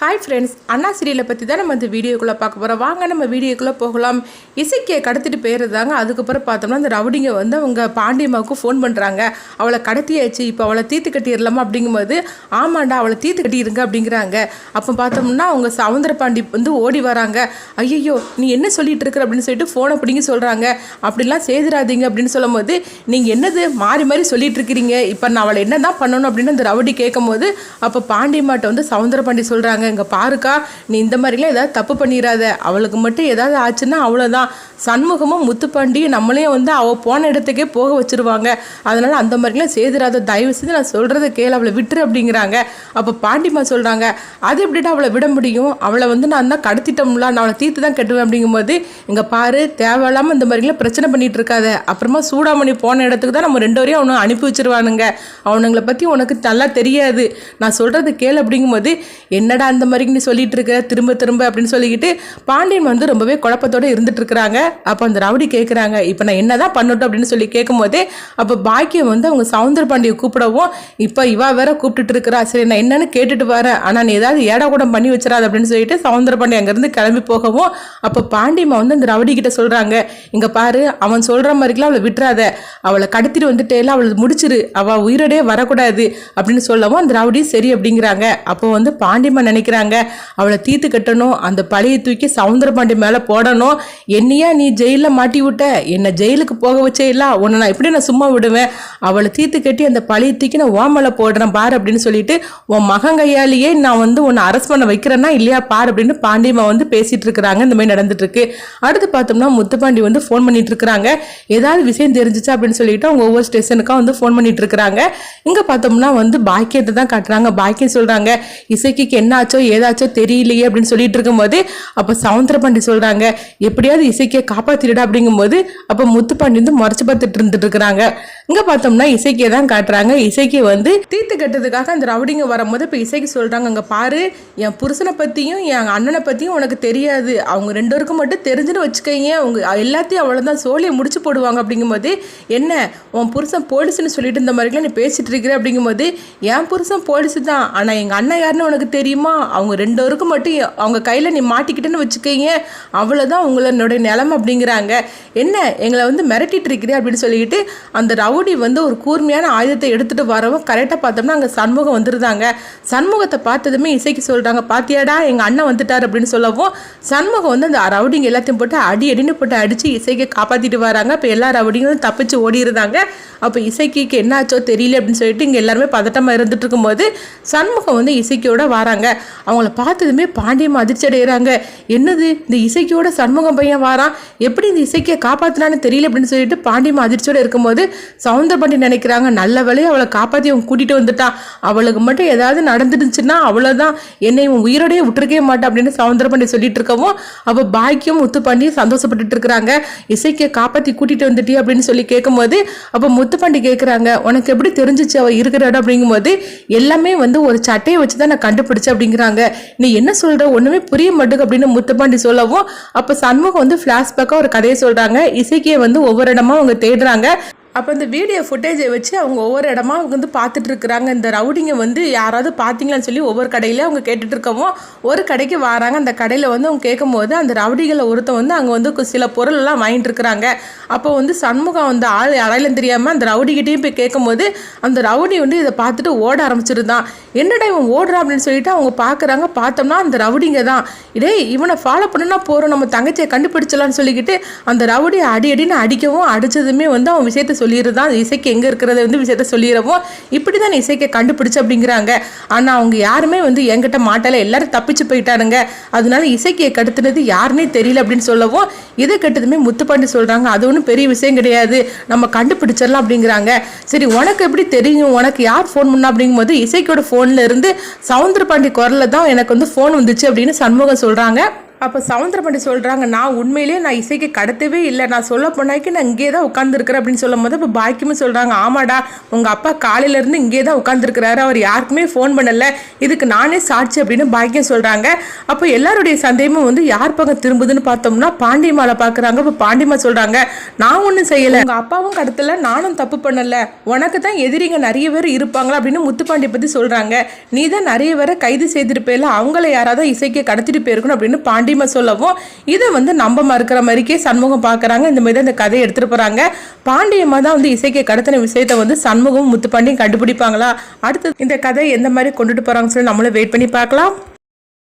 Hi friends அண்ணா சீரியலை பற்றி தான் நம்ம இந்த வீடியோக்குள்ளே பார்க்க போகிறோம் வாங்க நம்ம வீடியோக்குள்ளே போகலாம். இசைக்கியை கடத்திட்டு போயிருந்தாங்க அதுக்கப்புறம் பார்த்தோம்னா அந்த ரவுடிங்க வந்து அவங்க பாண்டியம்மாவுக்கு ஃபோன் பண்ணுறாங்க அவளை கடத்தியாச்சு இப்போ அவளை தீர்த்து கட்டிடலாமா அப்படிங்கும்போது ஆமாண்டா அவளை தீர்த்து கட்டிடுங்க அப்படிங்கிறாங்க. அப்போ பார்த்தோம்னா அவங்க சவுந்தர பாண்டி வந்து ஓடி வராங்க. ஐயையோ நீ என்ன சொல்லிட்டு இருக்கிற அப்படின்னு சொல்லிட்டு ஃபோனை பிடிங்கி சொல்கிறாங்க அப்படிலாம் செய்திராதீங்க அப்படின்னு சொல்லும்போது நீங்கள் என்னது மாறி மாறி சொல்லிட்டு இருக்கிறீங்க. இப்போ நான் அவளை என்ன தான் பண்ணணும் அப்படின்னு அந்த ரவுடி கேட்கும்போது அப்போ பாண்டியம்மாட்ட வந்து சவுந்தர பாண்டி சொல்கிறாங்க இங்கே பாருக்கா நீ இந்த மாதிரிலாம் ஏதாவது தப்பு பண்ணிடாத அவளுக்கு மட்டும் ஏதாவது ஆச்சுன்னா அவ்வளோதான் சண்முகமும் முத்துப்பாண்டியும் நம்மளையும் வந்து அவள் போன இடத்துக்கே போக வச்சிருவாங்க. அதனால் அந்த மாதிரிலாம் செய்திராத தயவு செஞ்சு நான் சொல்கிறத கேளு அவளை விட்டுரு அப்படிங்கிறாங்க. அப்போ பாண்டிமா சொல்கிறாங்க அது எப்படிடா அவளை விட முடியும்? அவளை வந்து நான் தான் கடத்திட்டோம்ல நான் அவளை தீர்த்து தான் கட்டுவேன். அப்படிங்கும்போது இங்கே பாரு தேவையில்லாமல் இந்த மாதிரிலாம் பிரச்சனை பண்ணிட்டு இருக்காத. அப்புறமா சூடாமணி போன இடத்துக்கு தான் நம்ம ரெண்டு வரையும் அவனை அனுப்பி வச்சிருவானுங்க. அவனுங்களை பற்றி உனக்கு நல்லா தெரியாது. நான் சொல்கிறது கேளு அப்படிங்கும்போது என்னடா அந்த மாதிரி நீ சொல்லிட்டு இருக்க திரும்ப திரும்ப அப்படின்னு சொல்லிக்கிட்டு பாண்டியன் வந்து ரொம்பவே குழப்பத்தோடு இருந்துட்டு இருக்கிறாங்க. அப்போ அந்த ரவுடி கேட்குறாங்க இப்போ நான் என்னதான் பண்ணட்டும் அப்படின்னு சொல்லி கேட்கும்போதே அப்போ பாக்கியம் வந்து அவங்க சவுந்தர பாண்டியை கூப்பிடவும் இப்போ இவா வேற கூப்பிட்டுட்டு இருக்கிறா. சரி நான் என்னன்னு கேட்டுட்டு வரேன். ஆனால் நீ ஏதாவது ஏடா கூட பண்ணி வச்சிடாது அப்படின்னு சொல்லிட்டு சவுந்தர பாண்டி அங்கேருந்து கிளம்பி போகவும் அப்போ பாண்டியம்மா வந்து அந்த ரவுடி கிட்ட சொல்கிறாங்க இங்கே பாரு அவன் சொல்கிற மாதிரிக்கெல்லாம் அவளை விட்டுறாத. அவளை கடத்திட்டு வந்துட்டேல அவளை முடிச்சிரு. அவள் உயிரோடே வரக்கூடாது. அப்படின்னு சொல்லவும் அந்த ரவுடி சரி அப்படிங்கிறாங்க. அப்போ வந்து பாண்டியம்மா நினைக்கிறாங்க. அவளை தீத்து கட்டணும் அந்த பழைய தூக்கி சவுந்தர பாண்டி மேலே போடணும். என்னையா நீ ஜெயிலில் மாட்டி விட்ட? என்னை ஜெயிலுக்கு போக வச்சே இல்ல உன்னை நான் எப்படி நான் சும்மா விடுவேன்? அவளை தீத்து கட்டி அந்த பழைய தூக்கி நான் ஓமலை போடுறேன் பார் அப்படின்னு சொல்லிட்டு உன் மகன் கையாலேயே நான் வந்து உன்னை அரெஸ்ட் பண்ண வைக்கிறேன்னா இல்லையா பார் அப்படின்னு பாண்டியம்மா வந்து பேசிட்டு இருக்கிறாங்க. இந்த மாதிரி நடந்துட்டு இருக்கு. அடுத்து பார்த்தோம்னா முத்துப்பாண்டி வந்து ஃபோன் பண்ணிட்டு இருக்கிறாங்க. ஏதாவது விஷயம் தெரிஞ்சிச்சா அப்படின்னு சொல்லிட்டு அவங்க ஒவ்வொரு ஸ்டேஷனுக்காக வந்து ஃபோன் பண்ணிட்டு இருக்கிறாங்க. இங்க பார்த்தோம்னா வந்து பாக்கியத்தை தான் காட்டுறாங்க. பாக்கியம் சொல்றாங்க இசைக்கு என்ன ஆச்சு ஏதாச்சோ தெரியலையே அப்படின்னு சொல்லிட்டு இருக்கும்போது அப்போ சவுந்தரபாண்டி சொல்றாங்க எப்படியாவது இசைக்கியை காப்பாற்றிடுடா அப்படிங்கும்போது அப்போ முத்து பாண்டி வந்து முறைச்சு பார்த்துட்டு இருந்துட்டு இருக்கிறாங்க. இங்க பார்த்தோம்னா இசைக்கே தான் காட்டுறாங்க. இசைக்கு வந்து தீர்த்து கட்டுறதுக்காக அந்த ரவுடிங்க வரும்போது இப்போ இசைக்கு சொல்றாங்க அங்க பாரு என் புருஷனை பத்தியும் என் அண்ணனை பத்தியும் உனக்கு தெரியாது. அவங்க ரெண்டு பேருக்கும் மட்டும் தெரிஞ்சுன்னு வச்சுக்கோங்க அவங்க எல்லாத்தையும் அவ்வளோதான் சோழியை முடிச்சு போடுவாங்க. அப்படிங்கும்போது என்ன உன் புருஷன் போலீஸ்னு சொல்லிட்டு இந்த மாதிரிலாம் நீ பேசிட்டு இருக்கிற? அப்படிங்கும்போது என் புருஷன் போலீஸ் தான். ஆனால் எங்கள் அண்ணன் யாருன்னு உனக்கு தெரியுமா? அவங்க ரெண்டு பேருக்கும் மட்டும் அவங்க கையில் நீ மாட்டிக்கிட்டேன்னு வச்சுக்கோங்க அவ்வளோதான் உங்களோட நிலமை. அப்படிங்கிறாங்க. என்ன எங்களை வந்து மிரட்டிட்டு இருக்கிறே அப்படின்னு சொல்லிக்கிட்டு அந்த ரவுடி வந்து ஒரு கூர்மையான ஆயுதத்தை எடுத்துட்டு வரவும் கரெக்டாக பார்த்தோம்னா அங்கே சண்முகம் வந்துருந்தாங்க. சண்முகத்தை பார்த்ததுமே இசைக்கு சொல்கிறாங்க பாத்தியாடா எங்கள் அண்ணன் வந்துட்டார் அப்படின்னு சொல்லவும் சண்முகம் வந்து அந்த ரவுடிங்க எல்லாத்தையும் போட்டு அடி அடின்னு போட்டு அடித்து இசைக்கு காப்பாற்றிட்டு வராங்க. இப்போ எல்லா ரவுடிங்களும் தப்பிச்சு ஓடிருந்தாங்க அப்போ இசைக்கு என்னாச்சோ தெரியல அப்படின்னு சொல்லிட்டு இங்கே எல்லாருமே பதட்டமாக இருந்துட்டு இருக்கும்போது சண்முகம் வந்து இசைக்கியோட வராங்க. அவங்கள பார்த்ததுமே பாண்டியம் அதிர்ச்சி அடைகிறாங்க என்னது இந்த இசைக்கியோட சண்முகம் பையன் வாரான்? எப்படி இந்த இசைக்கியை காப்பாற்றினான்னு தெரியல அப்படின்னு சொல்லிட்டு பாண்டியம் அதிர்ச்சியோட இருக்கும்போது சவுந்தரபாண்டி நினைக்கிறாங்க நல்ல வேலையை அவளை காப்பாற்றி அவன் கூட்டிகிட்டு வந்துட்டான் அவளுக்கு மட்டும் ஏதாவது நடந்துடுச்சுன்னா அவ்வளோதான் என்னை இவன் உயிரோடையே விட்டுருக்கே மாட்டான் அப்படின்னு சவுந்தரபாண்டி சொல்லிட்டு இருக்கவும் அவள் பாக்கியம் முத்துப்பாண்டி சந்தோஷப்பட்டுட்டு இருக்கிறாங்க. இசைக்கியை காப்பாற்றி கூட்டிகிட்டு வந்துட்டியே அப்படின்னு சொல்லி கேட்கும்போது அப்போ முத்துப்பாண்டி கேட்குறாங்க உனக்கு எப்படி தெரிஞ்சிச்சு அவள் இருக்கிற இடம்? அப்படிங்கும்போது எல்லாமே வந்து ஒரு சட்டையை வச்சு தான் நான் கண்டுபிடிச்சேன் அப்படிங்கிறாங்க. நீ என்ன சொல்கிற ஒன்றுமே புரிய மாட்டேங்க அப்படின்னு முத்துப்பாண்டி சொல்லவும் அப்போ சண்முகம் வந்து ஃப்ளாஷ்பேக்காக ஒரு கதையை சொல்கிறாங்க இசைக்கியை வந்து ஒவ்வொரு இடமா அவங்க தேடுறாங்க. அப்போ இந்த வீடியோ ஃபுட்டேஜை வச்சு அவங்க ஒவ்வொரு இடமா அவங்க வந்து பார்த்துட்டு இருக்கிறாங்க இந்த ரவுடிங்க வந்து யாராவது பார்த்தீங்களான்னு சொல்லி ஒவ்வொரு கடையில அவங்க கேட்டுட்டு இருக்கவும் ஒரு கடைக்கு வராங்க. அந்த கடையில் வந்து அவங்க கேட்கும்போது அந்த ரவுடிகளை ஒருத்தன் வந்து அங்கே வந்து கு- சில பொருளெல்லாம் வாங்கிட்டு இருக்கிறாங்க. அப்போ வந்து சண்முகம் வந்து ஆள் அடையிலும் தெரியாமல் அந்த ரவுடிகிட்டையும் போய் கேட்கும்போது அந்த ரவுடி வந்து இதை பார்த்துட்டு ஓட ஆரம்பிச்சிருந்தான். என்னடா இவன் ஓடுறான் அப்படின்னு சொல்லிட்டு அவங்க பார்க்குறாங்க. பார்த்தோம்னா அந்த ரவுடிங்க தான். இடே இவனை ஃபாலோ பண்ணுனா போகிறோம் நம்ம தங்கச்சியை கண்டுபிடிச்சலான்னு சொல்லிக்கிட்டு அந்த ரவுடி அடி அடின்னு அடிக்கவும் அடித்ததுமே வந்து அவன் விஷயத்த சொல்லிடுறான் இசைக்கு எங்கே இருக்கிறத வந்து விஷயத்த சொல்லிடவும் இப்படி தான் இசைக்கை கண்டுபிடிச்சு அப்படிங்கிறாங்க. ஆனால் அவங்க யாருமே வந்து என்கிட்ட மாட்டலை. எல்லாரும் தப்பிச்சு போயிட்டானுங்க. அதனால இசைக்கையை கடுத்துனது யாருன்னே தெரியல அப்படின்னு சொல்லவும் இதை கெட்டதுமே முத்துப்பாண்டி சொல்கிறாங்க அது ஒன்றும் பெரிய விஷயம் கிடையாது. நம்ம கண்டுபிடிச்சிடலாம் அப்படிங்கிறாங்க. சரி உனக்கு எப்படி தெரியும்? உனக்கு யார் ஃபோன் பண்ணா அப்படிங்கும்போது இசைக்கோட ஃபோனில் இருந்து சவுந்தர பாண்டி குரலில் தான் எனக்கு வந்து ஃபோன் வந்துச்சு அப்படின்னு சண்முகம் சொல்கிறாங்க அப்போ சவுந்தரபாண்டி சொல்கிறாங்க நான் உண்மையிலேயே நான் இசைக்கு கடத்தவே இல்லை. நான் சொல்ல போனாக்கி நான் இங்கே தான் உட்காந்துருக்கிறேன் அப்படின்னு சொல்லும் போது இப்போ பாக்கியமும் சொல்கிறாங்க ஆமாடா உங்கள் அப்பா காலையிலேருந்து இங்கே தான் உட்காந்துருக்கிறாரு அவர் யாருக்குமே ஃபோன் பண்ணலை. இதுக்கு நானே சாட்சி அப்படின்னு பாக்கியம் சொல்கிறாங்க அப்போ எல்லாருடைய சந்தேகமும் வந்து யார் பக்கம் திரும்புதுன்னு பார்த்தோம்னா பாண்டியம்மாவை பார்க்குறாங்க. இப்போ பாண்டியமா சொல்கிறாங்க நான் ஒன்றும் செய்யலை. உங்கள் அப்பாவும் கடத்தலை. நானும் தப்பு பண்ணலை. உனக்கு தான் எதிரிங்க நிறைய பேர் இருப்பாங்களா? அப்படின்னு முத்துப்பாண்டி பற்றி சொல்கிறாங்க நீ தான் நிறைய பேரை கைது செய்திருப்பேல அவங்கள யாராவது இசைக்கு கடத்திட்டு போயிருக்கணும் அப்படின்னு பாண்டி அடிமை சொல்லவும் இதை வந்து நம்ப மறுக்கிற மாதிரிக்கே சண்முகம் பார்க்குறாங்க. இந்த மாதிரி தான் இந்த கதையை எடுத்துகிட்டு போகிறாங்க பாண்டியம்மா தான் வந்து இசைக்கு கடத்தின விஷயத்தை வந்து சண்முகம் முத்து பாண்டியும் கண்டுபிடிப்பாங்களா? அடுத்து இந்த கதை எந்த மாதிரி கொண்டுட்டு போகிறாங்கன்னு சொல்லி நம்மளும் வெயிட் பண்ணி பார்க்கலாம்.